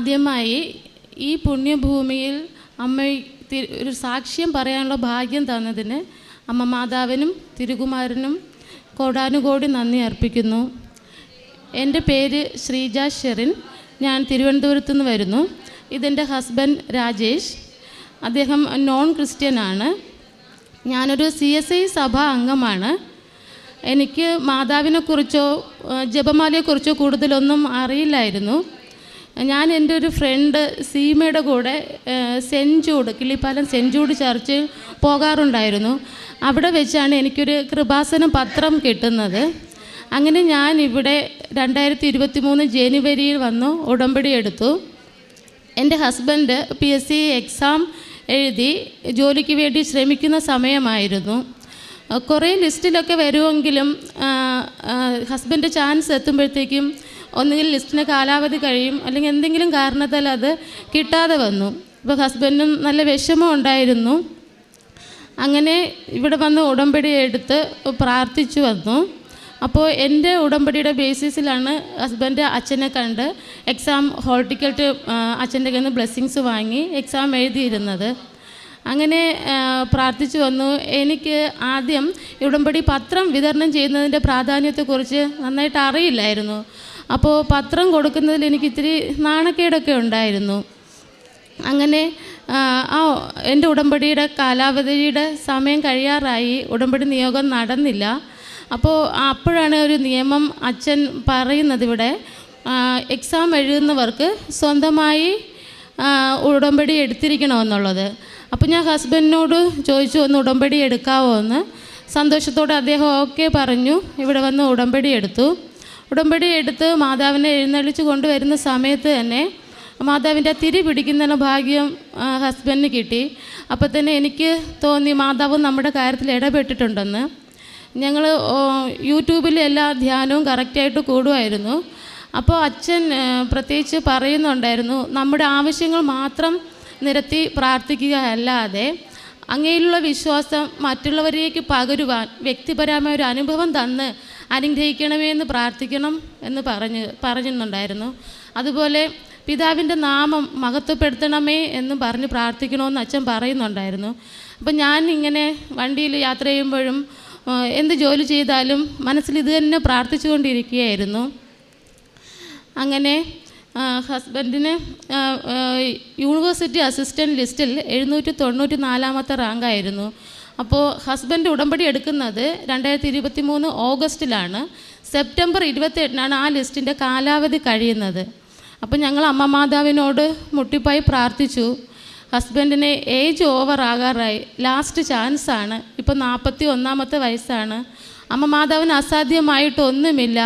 ആദ്യമായി ഈ പുണ്യഭൂമിയിൽ അമ്മ ഒരു സാക്ഷ്യം പറയാനുള്ള ഭാഗ്യം തന്നതിന് അമ്മ മാതാവിനും തിരുകുമാരനും കോടാനുകോടി നന്ദി അർപ്പിക്കുന്നു. എന്റെ പേര് ശ്രീജ ഷെറിൻ. ഞാൻ തിരുവനന്തപുരത്ത് നിന്ന് വരുന്നു. ഇതെന്റെ ഹസ്ബൻഡ് രാജേഷ്. അദ്ദേഹം നോൺ ക്രിസ്ത്യനാണ് ഞാനൊരു സി എസ് ഐ സഭ അംഗമാണ്. എനിക്ക് മാതാവിനെക്കുറിച്ചോ ജപമാലയെക്കുറിച്ചോ കൂടുതലൊന്നും അറിയില്ലായിരുന്നു. ഞാൻ എന്റെ ഒരു ഫ്രണ്ട് സീമയുടെ കൂടെ സെഞ്ചൂട് കിളിപ്പാലം ജൂഡ് ചർച്ചിൽ പോകാറുണ്ടായിരുന്നു. അവിടെ വെച്ചാണ് എനിക്കൊരു കൃപാസന പത്രം കിട്ടുന്നത്. അങ്ങനെ ഞാൻ ഇവിടെ രണ്ടായിരത്തി ഇരുപത്തി മൂന്ന് ജനുവരിയിൽ വന്നു ഉടമ്പടി എടുത്തു. എന്റെ husband P S C exam എഴുതി ജോലിക്ക് വേണ്ടി ശ്രമിക്കുന്ന സമയമായിരുന്നു. കുറേ ലിസ്റ്റിലൊക്കെ വരുമെങ്കിലും ഹസ്ബൻഡ് ചാൻസ് എത്തുമ്പോഴത്തേക്കും ഒന്നുകിൽ ലിസ്റ്റിന് കാലാവധി കഴിയും അല്ലെങ്കിൽ എന്തെങ്കിലും കാരണത്താൽ അത് കിട്ടാതെ വന്നു. ഇപ്പോൾ ഹസ്ബൻഡിനും നല്ല വിഷമം ഉണ്ടായിരുന്നു. അങ്ങനെ ഇവിടെ വന്ന് ഉടമ്പടി എടുത്ത് പ്രാർത്ഥിച്ചു വന്നു. അപ്പോൾ എന്റെ ഉടമ്പടിയുടെ ബേസിസിലാണ് ഹസ്ബൻഡ് അച്ഛനെ കണ്ട് എക്സാം ഹോൾ ടിക്കറ്റ് അച്ഛന്റെ കയ്യിൽ നിന്ന് ബ്ലെസ്സിങ്സ് വാങ്ങി എക്സാം എഴുതിയിരുന്നത്. അങ്ങനെ പ്രാർത്ഥിച്ചു വന്നു. എനിക്ക് ആദ്യം ഉടമ്പടി പത്രം വിതരണം ചെയ്യുന്നതിന്റെ പ്രാധാന്യത്തെക്കുറിച്ച് നന്നായിട്ട് അറിയില്ലായിരുന്നു. അപ്പോൾ പത്രം കൊടുക്കുന്നതിൽ എനിക്ക് ഇത്തിരി നാണക്കേടൊക്കെ ഉണ്ടായിരുന്നു. അങ്ങനെ ആ, എന്റെ ഉടമ്പടിയുടെ കാലാവധിയുടെ സമയം കഴിയാറായി. ഉടമ്പടി നിയോഗം നടന്നില്ല. അപ്പോൾ അപ്പോഴാണ് ഒരു നിയമം അച്ഛൻ പറയുന്നത് ഇവിടെ. എക്സാം എഴുതുന്നവർക്ക് സ്വന്തമായി ഉടമ്പടി എടുത്തിരിക്കണമെന്നുള്ളത്. അപ്പോൾ ഞാൻ ഹസ്ബൻഡിനോട് ചോദിച്ചു ഒന്ന് ഉടമ്പടി എടുക്കാവോ? എന്ന്. സന്തോഷത്തോടെ അദ്ദേഹം ഓക്കെ പറഞ്ഞു. ഇവിടെ വന്ന് ഉടമ്പടി എടുത്തു. ഉടമ്പടി എടുത്ത് മാതാവിനെ എഴുന്നള്ളിച്ച് കൊണ്ടുവരുന്ന സമയത്ത് തന്നെ മാതാവിന്റെ തിരി പിടിക്കുന്ന ഭാഗ്യം ഹസ്ബൻഡിന് കിട്ടി. അപ്പോൾ തന്നെ എനിക്ക് തോന്നി മാതാവ് നമ്മുടെ കാര്യത്തിൽ ഇടപെട്ടിട്ടുണ്ടെന്ന്. ഞങ്ങൾ യൂട്യൂബിൽ എല്ലാ ധ്യാനവും കറക്റ്റായിട്ട് കൂടുമായിരുന്നു. അപ്പോൾ അച്ഛൻ പ്രത്യേകിച്ച് പറയുന്നുണ്ടായിരുന്നു നമ്മുടെ ആവശ്യങ്ങൾ മാത്രം നിരത്തി പ്രാർത്ഥിക്കുക അല്ലാതെ അങ്ങയിലുള്ള വിശ്വാസം മറ്റുള്ളവരിലേക്ക് പകരുവാൻ വ്യക്തിപരമായ ഒരു അനുഭവം തന്ന് അനുഗ്രഹിക്കണമേ എന്ന് പ്രാർത്ഥിക്കണം എന്ന് പറഞ്ഞ് പറഞ്ഞിരുന്നുണ്ടായിരുന്നു. അതുപോലെ പിതാവിന്റെ നാമം മഹത്വപ്പെടുത്തണമേ എന്നും പറഞ്ഞ് പ്രാർത്ഥിക്കണമെന്ന് അച്ഛൻ പറയുന്നുണ്ടായിരുന്നു. അപ്പം ഞാൻ ഇങ്ങനെ വണ്ടിയിൽ യാത്ര ചെയ്യുമ്പോഴും എന്ത് ജോലി ചെയ്താലും മനസ്സിൽ ഇത് തന്നെ പ്രാർത്ഥിച്ചുകൊണ്ടിരിക്കുകയായിരുന്നു. അങ്ങനെ ഹസ്ബൻഡിന് യൂണിവേഴ്സിറ്റി അസിസ്റ്റന്റ് ലിസ്റ്റിൽ എഴുന്നൂറ്റി തൊണ്ണൂറ്റി നാലാമത്തെ റാങ്കായിരുന്നു. അപ്പോൾ ഹസ്ബൻഡ് ഉടമ്പടി എടുക്കുന്നത് രണ്ടായിരത്തി ഇരുപത്തി മൂന്ന് ഓഗസ്റ്റിലാണ്. സെപ്റ്റംബർ ഇരുപത്തെട്ടിനാണ് ആ ലിസ്റ്റിന്റെ കാലാവധി കഴിയുന്നത്. അപ്പോൾ ഞങ്ങൾ അമ്മ മാതാവിനോട് മുട്ടിപ്പായി പ്രാർത്ഥിച്ചു. ഹസ്ബൻഡിന് ഏജ് ഓവർ ആകാറായി. ലാസ്റ്റ് ചാൻസാണ് ഇപ്പോൾ നാൽപ്പത്തി ഒന്നാമത്തെ വയസ്സാണ്. അമ്മ മാതാവിന് അസാധ്യമായിട്ടൊന്നുമില്ല.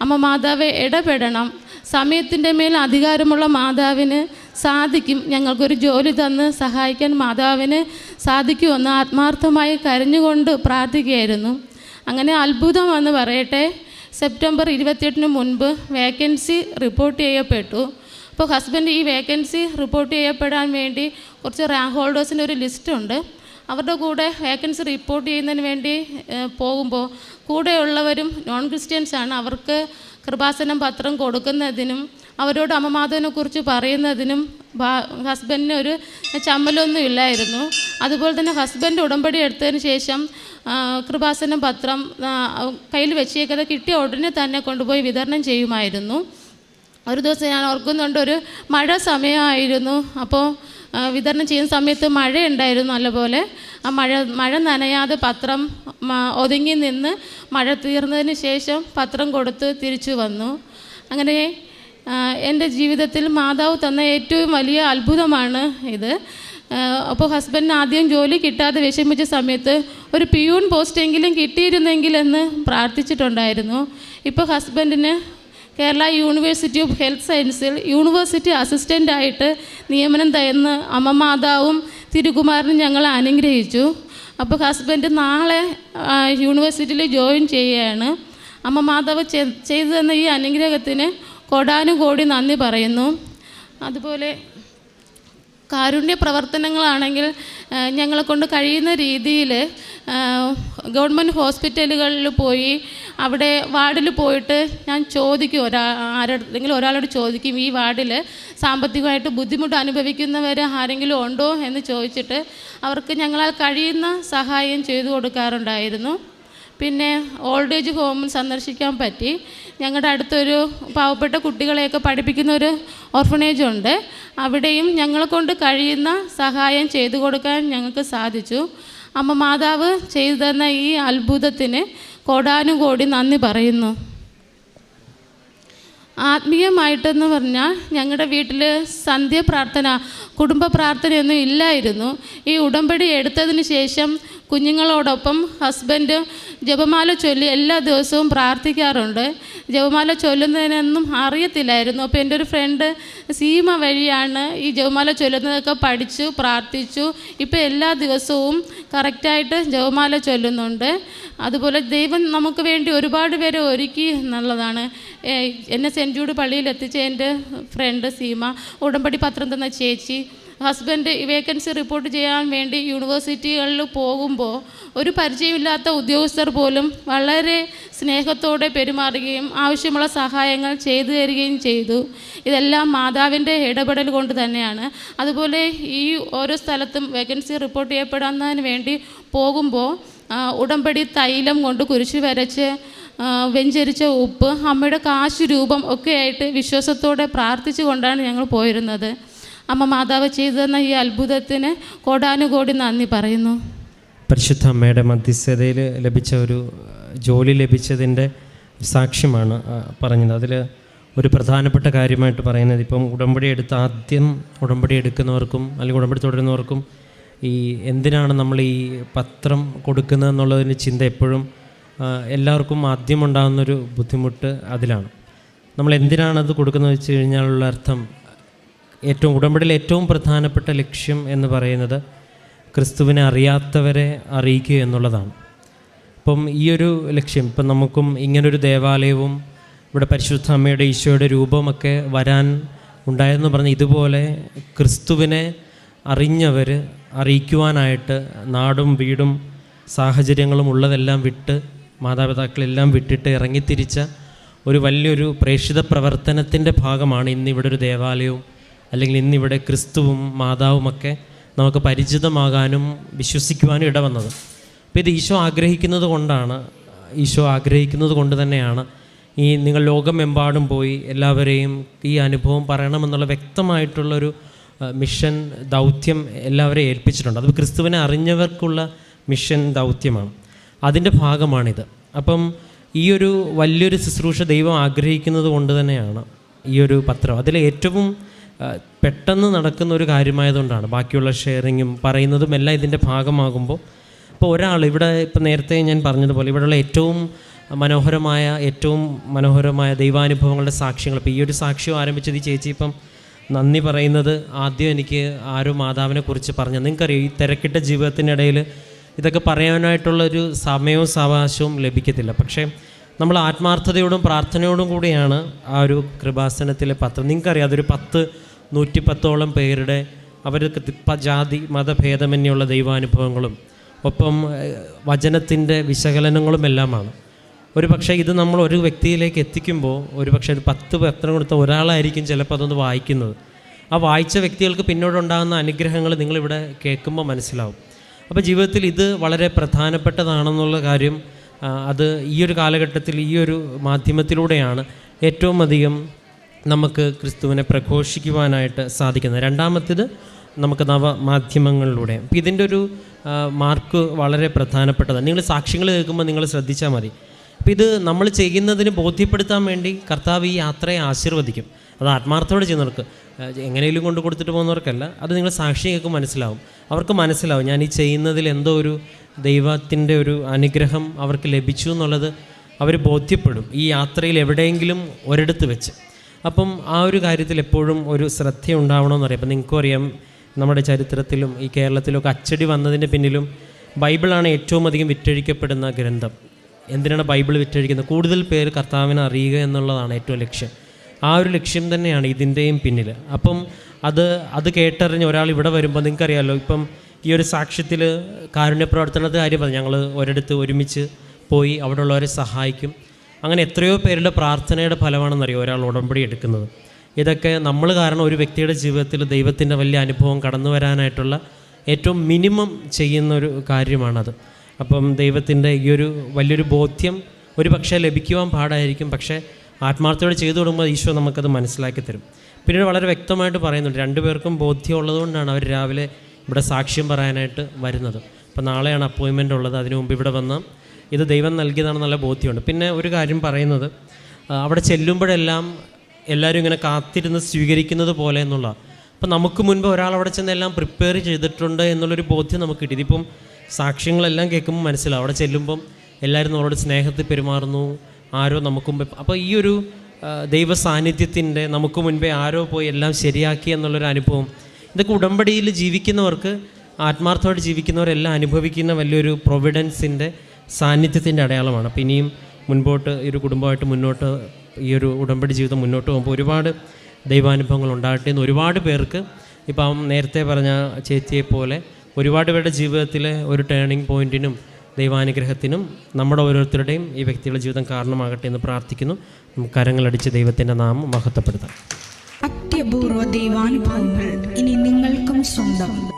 അമ്മ മാതാവ് ഇടപെടണം. സമയത്തിന്റെ മേൽ അധികാരമുള്ള മാതാവിന് സാധിക്കും. ഞങ്ങൾക്കൊരു ജോലി തന്ന് സഹായിക്കാൻ മാതാവിന് സാധിക്കുമെന്ന് ആത്മാർത്ഥമായി കരഞ്ഞുകൊണ്ട് പ്രാർത്ഥിക്കുകയായിരുന്നു. അങ്ങനെ അത്ഭുതം എന്ന് പറയട്ടെ. സെപ്റ്റംബർ ഇരുപത്തിയെട്ടിന് മുൻപ് വേക്കൻസി റിപ്പോർട്ട് ചെയ്യപ്പെട്ടു. അപ്പോൾ ഹസ്ബൻഡ് ഈ വേക്കൻസി റിപ്പോർട്ട് ചെയ്യപ്പെടാൻ വേണ്ടി കുറച്ച് റാങ്ക് ഹോൾഡേഴ്സിന്റെ ഒരു ലിസ്റ്റുണ്ട് അവരുടെ കൂടെ വേക്കൻസി റിപ്പോർട്ട് ചെയ്യുന്നതിന് വേണ്ടി പോകുമ്പോൾ കൂടെയുള്ളവരും നോൺ ക്രിസ്ത്യൻസ് ആണ്. അവർക്ക് കൃപാസനം പത്രം കൊടുക്കുന്നതിനും അവരോട് അമ്മമാധവനെക്കുറിച്ച് പറയുന്നതിനും ഹസ്ബൻഡിന് ഒരു ചമ്മലൊന്നും ഇല്ലായിരുന്നു. അതുപോലെ തന്നെ ഹസ്ബൻഡ് ഉടമ്പടി എടുത്തതിന് ശേഷം കൃപാസനം പത്രം കയ്യിൽ വെച്ചേക്കത് കിട്ടിയ ഉടനെ തന്നെ കൊണ്ടുപോയി വിതരണം ചെയ്യുമായിരുന്നു. ഒരു ദിവസം ഞാൻ ഓർക്കുന്നുണ്ട് ഒരു മഴ സമയമായിരുന്നു. അപ്പോൾ വിതരണം ചെയ്യുന്ന സമയത്ത് മഴയുണ്ടായിരുന്നു നല്ലപോലെ. ആ മഴ മഴ നനയാതെ പത്രം ഒതുങ്ങി നിന്ന് മഴ തീർന്നതിന് ശേഷം പത്രം കൊടുത്ത് തിരിച്ചു വന്നു. അങ്ങനെ എന്റെ ജീവിതത്തിൽ മാതാവ് തന്ന ഏറ്റവും വലിയ അത്ഭുതമാണ് ഇത്. അപ്പോൾ ഹസ്ബൻഡിന് ആദ്യം ജോലി കിട്ടാതെ വിഷമിച്ച സമയത്ത് ഒരു പിയൂൺ പോസ്റ്റെങ്കിലും കിട്ടിയിരുന്നെങ്കിലെന്ന് പ്രാർത്ഥിച്ചിട്ടുണ്ടായിരുന്നു. ഇപ്പോൾ ഹസ്ബൻഡിന് കേരള യൂണിവേഴ്സിറ്റി ഓഫ് ഹെൽത്ത് സയൻസിൽ യൂണിവേഴ്സിറ്റി അസിസ്റ്റന്റായിട്ട് നിയമനം തരുന്ന അമ്മ മാതാവും തിരുകുമാരനും ഞങ്ങൾ അനുഗ്രഹിച്ചു. അപ്പോൾ ഹസ്ബൻഡ് നാളെ യൂണിവേഴ്സിറ്റിയിൽ ജോയിൻ ചെയ്യുകയാണ്. അമ്മ മാതാവ് ചെയ്തു തന്ന ഈ അനുഗ്രഹത്തിന് കോടാനുകോടി നന്ദി പറയുന്നു. അതുപോലെ കാരുണ്യ പ്രവർത്തനങ്ങളാണെങ്കിൽ ഞങ്ങളെ കൊണ്ട് കഴിയുന്ന രീതിയിൽ ഗവൺമെന്റ് ഹോസ്പിറ്റലുകളിൽ പോയി അവിടെ വാർഡിൽ പോയിട്ട് ഞാൻ ചോദിക്കും ഒരാ ആരെങ്കിലും ഒരാളോട് ചോദിക്കും ഈ വാർഡിൽ സാമ്പത്തികമായിട്ട് ബുദ്ധിമുട്ട് അനുഭവിക്കുന്നവർ ആരെങ്കിലും ഉണ്ടോ? എന്ന് ചോദിച്ചിട്ട് അവർക്ക് ഞങ്ങളാൽ കഴിയുന്ന സഹായം ചെയ്തു കൊടുക്കാറുണ്ടായിരുന്നു. പിന്നെ ഓൾഡ് ഏജ് ഹോം സന്ദർശിക്കാൻ പറ്റി. ഞങ്ങളുടെ അടുത്തൊരു പാവപ്പെട്ട കുട്ടികളെയൊക്കെ പഠിപ്പിക്കുന്ന ഒരു ഓർഫനേജ് ഉണ്ട്. അവിടെയും ഞങ്ങളെ കൊണ്ട് കഴിയുന്ന സഹായം ചെയ്തു കൊടുക്കാൻ ഞങ്ങൾക്ക് സാധിച്ചു. അമ്മ മാതാവ് ചെയ്തു തന്ന ഈ അത്ഭുതത്തിന് കോടാനുകോടി നന്ദി പറയുന്നു. ആത്മീയമായിട്ടെന്ന് പറഞ്ഞാൽ ഞങ്ങളുടെ വീട്ടിൽ സന്ധ്യ പ്രാർത്ഥന കുടുംബ പ്രാർത്ഥനയൊന്നും ഇല്ലായിരുന്നു. ഈ ഉടമ്പടി എടുത്തതിന് ശേഷം കുഞ്ഞുങ്ങളോടൊപ്പം ഹസ്ബൻഡ് ജപമാല ചൊല്ലി എല്ലാ ദിവസവും പ്രാർത്ഥിക്കാറുണ്ട്. ജപമാല ചൊല്ലുന്നതിനൊന്നും അറിയത്തില്ലായിരുന്നു. അപ്പോൾ എന്റെ ഒരു ഫ്രണ്ട് സീമ വഴിയാണ് ഈ ജപമാല ചൊല്ലുന്നതൊക്കെ പഠിച്ചു പ്രാർത്ഥിച്ചു. ഇപ്പോൾ എല്ലാ ദിവസവും കറക്റ്റായിട്ട് ജപമാല ചൊല്ലുന്നുണ്ട്. അതുപോലെ ദൈവം നമുക്ക് വേണ്ടി ഒരുപാട് പേരെ ഒരുക്കി എന്നുള്ളതാണ്. എന്നെ സെന്റ് ജൂഡ് പള്ളിയിൽ എത്തിച്ച എന്റെ ഫ്രണ്ട് സീമ ഉടമ്പടി പത്രം തന്ന ചേച്ചി ഹസ്ബൻഡ് വേക്കൻസി റിപ്പോർട്ട് ചെയ്യാൻ വേണ്ടി യൂണിവേഴ്സിറ്റികളിൽ പോകുമ്പോൾ ഒരു പരിചയമില്ലാത്ത ഉദ്യോഗസ്ഥർ പോലും വളരെ സ്നേഹത്തോടെ പെരുമാറുകയും ആവശ്യമുള്ള സഹായങ്ങൾ ചെയ്തു തരികയും ചെയ്തു. ഇതെല്ലാം മാതാവിന്റെ ഇടപെടൽ കൊണ്ട് തന്നെയാണ്. അതുപോലെ ഈ ഓരോ സ്ഥലത്തും വേക്കൻസി റിപ്പോർട്ട് ചെയ്യപ്പെടുന്നതിന് വേണ്ടി പോകുമ്പോൾ ഉടമ്പടി തൈലം കൊണ്ട് കുരിശ് വരച്ച് വെഞ്ചരിച്ച ഉപ്പ് അമ്മയുടെ കാശ് രൂപം ഒക്കെ ആയിട്ട് വിശ്വാസത്തോടെ പ്രാർത്ഥിച്ചു കൊണ്ടാണ് ഞങ്ങൾ പോയിരുന്നത്. അമ്മ മാതാവ് ചെയ്തു തന്ന ഈ അത്ഭുതത്തിന് കോടാനുകോടി നന്ദി പറയുന്നു. പരിശുദ്ധ അമ്മയുടെ മധ്യസ്ഥതയിൽ ലഭിച്ച ഒരു ജോലി ലഭിച്ചതിന്റെ സാക്ഷ്യമാണ് പറഞ്ഞത്. അതിൽ ഒരു പ്രധാനപ്പെട്ട കാര്യമായിട്ട് പറയുന്നത് ഇപ്പം ഉടമ്പടി എടുത്ത് ആദ്യം ഉടമ്പടി എടുക്കുന്നവർക്കും അല്ലെങ്കിൽ ഉടമ്പടി തുടരുന്നവർക്കും ഈ എന്തിനാണ് നമ്മൾ ഈ പത്രം കൊടുക്കുന്നത് എന്നുള്ളതിന് ചിന്ത എപ്പോഴും എല്ലാവർക്കും ആദ്യം ഉണ്ടാകുന്നൊരു ബുദ്ധിമുട്ട് അതിലാണ്. നമ്മൾ എന്തിനാണത് കൊടുക്കുന്നത് വെച്ച് കഴിഞ്ഞാലുള്ള അർത്ഥം ഏറ്റവും ഉടമ്പടിയിൽ ഏറ്റവും പ്രധാനപ്പെട്ട ലക്ഷ്യം എന്ന് പറയുന്നത് ക്രിസ്തുവിനെ അറിയാത്തവരെ അറിയിക്കുക എന്നുള്ളതാണ്. അപ്പം ഈ ഒരു ലക്ഷ്യം ഇപ്പം നമുക്കും ഇങ്ങനൊരു ദേവാലയവും ഇവിടെ പരിശുദ്ധ അമ്മയുടെ ഈശോയുടെ രൂപമൊക്കെ വരാൻ ഉണ്ടായെന്ന് പറഞ്ഞ് ഇതുപോലെ ക്രിസ്തുവിനെ അറിഞ്ഞവർ അറിയിക്കുവാനായിട്ട് നാടും വീടും സാഹചര്യങ്ങളും ഉള്ളതെല്ലാം വിട്ട് മാതാപിതാക്കളെല്ലാം വിട്ടിട്ട് ഇറങ്ങിത്തിരിച്ച ഒരു വലിയൊരു പ്രേക്ഷിത പ്രവർത്തനത്തിന്റെ ഭാഗമാണ് ഇന്നിവിടെ ഒരു ദേവാലയവും. അല്ലെങ്കിൽ ഇന്നിവിടെ ക്രിസ്തുവും മാതാവുമൊക്കെ നമുക്ക് പരിചിതമാകാനും വിശ്വസിക്കുവാനും ഇടവന്നത്. അപ്പോൾ ഇത് ഈശോ ആഗ്രഹിക്കുന്നത് കൊണ്ടാണ് ഈശോ ആഗ്രഹിക്കുന്നത് കൊണ്ട് തന്നെയാണ് ഈ നിങ്ങൾ ലോകമെമ്പാടും പോയി എല്ലാവരെയും ഈ അനുഭവം പറയണമെന്നുള്ള വ്യക്തമായിട്ടുള്ളൊരു മിഷൻ ദൗത്യം എല്ലാവരെയും ഏൽപ്പിച്ചിട്ടുണ്ട്. അത് ക്രിസ്തുവിനെ അറിഞ്ഞവർക്കുള്ള മിഷൻ ദൗത്യമാണ്. അതിന്റെ ഭാഗമാണിത്. അപ്പം ഈ ഒരു വലിയൊരു ശുശ്രൂഷ ദൈവം ആഗ്രഹിക്കുന്നത് കൊണ്ട് തന്നെയാണ് ഈ ഒരു പത്രം. അതിൽ ഏറ്റവും പെട്ടെന്ന് നടക്കുന്ന ഒരു കാര്യമായതുകൊണ്ടാണ് ബാക്കിയുള്ള ഷെയറിങ്ങും പറയുന്നതും എല്ലാം ഇതിന്റെ ഭാഗമാകുമ്പോൾ. ഇപ്പോൾ ഒരാൾ ഇവിടെ ഇപ്പോൾ നേരത്തെ ഞാൻ പറഞ്ഞതുപോലെ ഇവിടെയുള്ള ഏറ്റവും മനോഹരമായ ഏറ്റവും മനോഹരമായ ദൈവാനുഭവങ്ങളുടെ സാക്ഷ്യങ്ങൾ. ഇപ്പോൾ ഈ ഒരു സാക്ഷ്യം ആരംഭിച്ചത് ഈ ചേച്ചി ഇപ്പം നന്ദി പറയുന്നത് ആദ്യം എനിക്ക് ആരോ മാതാവിനെ കുറിച്ച് പറഞ്ഞു. നിങ്ങൾക്കറിയാം ഈ തിരക്കിട്ട ജീവിതത്തിനിടയിൽ ഇതൊക്കെ പറയാനായിട്ടുള്ളൊരു സമയവും സാവകാശവും ലഭിക്കത്തില്ല. പക്ഷേ നമ്മൾ ആത്മാർത്ഥതയോടും പ്രാർത്ഥനയോടും കൂടിയാണ് ആ ഒരു കൃപാസനത്തിലെ പത്രം. നിങ്ങൾക്കറിയാം അതൊരു പത്ത് നൂറ്റിപ്പത്തോളം പേരുടെ അവർക്ക് ജാതി മതഭേദമന്യുള്ള ദൈവാനുഭവങ്ങളും ഒപ്പം വചനത്തിന്റെ വിശകലനങ്ങളും എല്ലാമാണ്. ഒരു പക്ഷേ ഇത് നമ്മൾ ഒരു വ്യക്തിയിലേക്ക് എത്തിക്കുമ്പോൾ ഒരു പക്ഷേ ഒരു പത്ത് പത്രം കൊടുത്ത ഒരാളായിരിക്കും ചിലപ്പോൾ അതൊന്ന് വായിക്കുന്നത്. ആ വായിച്ച വ്യക്തികൾക്ക് പിന്നോടുണ്ടാകുന്ന അനുഗ്രഹങ്ങൾ നിങ്ങളിവിടെ കേൾക്കുമ്പോൾ മനസ്സിലാവും. അപ്പോൾ ജീവിതത്തിൽ ഇത് വളരെ പ്രധാനപ്പെട്ടതാണെന്നുള്ള കാര്യം അത് ഈ ഒരു കാലഘട്ടത്തിൽ ഈ ഒരു മാധ്യമത്തിലൂടെയാണ് ഏറ്റവും അധികം നമുക്ക് ക്രിസ്തുവിനെ പ്രഘോഷിക്കുവാനായിട്ട് സാധിക്കുന്നത്. രണ്ടാമത്തേത് നമുക്ക് നവമാധ്യമങ്ങളിലൂടെ. അപ്പോൾ ഇതിന്റെ ഒരു മാർക്ക് വളരെ പ്രധാനപ്പെട്ടതാണ്. നിങ്ങൾ സാക്ഷ്യങ്ങൾ കേൾക്കുമ്പോൾ നിങ്ങൾ ശ്രദ്ധിച്ചാൽ മതി. അപ്പോൾ ഇത് നമ്മൾ ചെയ്യുന്നതിന് ബോധ്യപ്പെടുത്താൻ വേണ്ടി കർത്താവ് ഈ യാത്രയെ ആശീർവദിക്കും. അത് ആത്മാർത്ഥത്തോടെ ചെയ്യുന്നവർക്ക് എങ്ങനെയും കൊണ്ട് കൊടുത്തിട്ട് പോകുന്നവർക്കല്ല അത് നിങ്ങൾ സാക്ഷി കേൾക്കും മനസ്സിലാവും. അവർക്ക് മനസ്സിലാവും ഞാൻ ഈ ചെയ്യുന്നതിൽ എന്തോ ഒരു ദൈവത്തിന്റെ ഒരു അനുഗ്രഹം അവർക്ക് ലഭിച്ചു എന്നുള്ളത് അവർ ബോധ്യപ്പെടും ഈ യാത്രയിൽ എവിടെയെങ്കിലും ഒരിടത്ത് വെച്ച്. അപ്പം ആ ഒരു കാര്യത്തിൽ എപ്പോഴും ഒരു ശ്രദ്ധ ഉണ്ടാവണമെന്ന് അറിയാം അപ്പം നിങ്ങൾക്കും അറിയാം നമ്മുടെ ചരിത്രത്തിലും ഈ കേരളത്തിലൊക്കെ അച്ചടി വന്നതിന്റെ പിന്നിലും ബൈബിളാണ് ഏറ്റവും അധികം വിറ്റഴിക്കപ്പെടുന്ന ഗ്രന്ഥം. എന്തിനാണ് ബൈബിൾ വിറ്റഴിക്കുന്നത്? കൂടുതൽ പേർ കർത്താവിനെ അറിയുക എന്നുള്ളതാണ് ഏറ്റവും ലക്ഷ്യം. ആ ഒരു ലക്ഷ്യം തന്നെയാണ് ഇതിന്റെയും പിന്നിൽ അപ്പം അത് അത് കേട്ടറിഞ്ഞ് ഒരാൾ ഇവിടെ വരുമ്പോൾ നിങ്ങൾക്കറിയാമല്ലോ ഇപ്പം ഈ ഒരു സാക്ഷ്യത്തിൽ കാരുണ്യ പ്രവർത്തനത്തെ കാര്യം പറഞ്ഞു. ഞങ്ങൾ ഒരിടത്ത് ഒരുമിച്ച് പോയി അവിടെ ഉള്ളവരെ സഹായിക്കും. അങ്ങനെ എത്രയോ പേരുടെ പ്രാർത്ഥനയുടെ ഫലമാണെന്നറിയോ ഒരാൾ ഉടമ്പടി എടുക്കുന്നത്. ഇതൊക്കെ നമ്മൾ കാരണം ഒരു വ്യക്തിയുടെ ജീവിതത്തിൽ ദൈവത്തിന്റെ വലിയ അനുഭവം കടന്നു വരാനായിട്ടുള്ള ഏറ്റവും മിനിമം ചെയ്യുന്ന ഒരു കാര്യമാണത്. അപ്പം ദൈവത്തിന്റെ ഈ ഒരു വലിയൊരു ബോധ്യം ഒരു പക്ഷേ ലഭിക്കുവാൻ പാടായിരിക്കും പക്ഷേ ആത്മാർത്ഥയോടെ ചെയ്തു തുടങ്ങുമ്പോൾ ഈശോ നമുക്കത് മനസ്സിലാക്കി തരും. പിന്നീട് വളരെ വ്യക്തമായിട്ട് പറയുന്നുണ്ട് രണ്ടുപേർക്കും ബോധ്യം ഉള്ളതുകൊണ്ടാണ് അവർ രാവിലെ ഇവിടെ സാക്ഷ്യം പറയാനായിട്ട് വരുന്നത്. അപ്പോൾ നാളെയാണ് അപ്പോയിൻമെന്റ് ഉള്ളത് അതിനു മുമ്പ് ഇവിടെ വന്ന് ഇത് ദൈവം നൽകിയതാണെന്നുള്ള ബോധ്യമുണ്ട്. പിന്നെ ഒരു കാര്യം പറയുന്നത് അവിടെ ചെല്ലുമ്പോഴെല്ലാം എല്ലാവരും ഇങ്ങനെ കാത്തിരുന്ന് സ്വീകരിക്കുന്നത് പോലെ എന്നുള്ള. അപ്പം നമുക്ക് മുൻപ് ഒരാൾ അവിടെ ചെന്ന് എല്ലാം പ്രിപ്പയർ ചെയ്തിട്ടുണ്ട് എന്നുള്ളൊരു ബോധ്യം നമുക്ക് കിട്ടി. ഇതിപ്പം സാക്ഷ്യങ്ങളെല്ലാം കേൾക്കുമ്പോൾ മനസ്സിലാവും. അവിടെ ചെല്ലുമ്പം എല്ലാവരും നമ്മളോട് സ്നേഹത്തിൽ പെരുമാറുന്നു ആരോ നമുക്ക് മുമ്പ്. അപ്പോൾ ഈ ഒരു ദൈവ സാന്നിധ്യത്തിന്റെ നമുക്ക് മുൻപേ ആരോ പോയി എല്ലാം ശരിയാക്കി എന്നുള്ളൊരു അനുഭവം. ഇതൊക്കെ ഉടമ്പടിയിൽ ജീവിക്കുന്നവർക്ക് ആത്മാർത്ഥമായിട്ട് ജീവിക്കുന്നവരെല്ലാം അനുഭവിക്കുന്ന വലിയൊരു പ്രൊവിഡൻസിന്റെ സാന്നിധ്യത്തിന്റെ അടയാളമാണ്. അപ്പോൾ ഇനിയും മുൻപോട്ട് ഈ ഒരു കുടുംബമായിട്ട് മുന്നോട്ട് ഈ ഒരു ഉടമ്പടി ജീവിതം മുന്നോട്ട് പോകുമ്പോൾ ഒരുപാട് ദൈവാനുഭവങ്ങൾ ഉണ്ടാകട്ടെ എന്ന് ഒരുപാട് പേർക്ക് ഇപ്പം നേരത്തെ പറഞ്ഞ ചേച്ചിയെ പോലെ ഒരുപാട് പേരുടെ ജീവിതത്തിലെ ഒരു ടേണിംഗ് പോയിന്റിനും ദൈവാനുഗ്രഹത്തിനും നമ്മുടെ ഓരോരുത്തരുടെയും ഈ വ്യക്തികളുടെ ജീവിതം കാരണമാകട്ടെ എന്ന് പ്രാർത്ഥിക്കുന്നു. കരങ്ങളടിച്ച് ദൈവത്തിന്റെ നാമം മഹത്വപ്പെടുത്താം. അത്യപൂർവ ദൈവാനുഭവങ്ങൾ ഇനി നിങ്ങൾക്കും സ്വന്തം.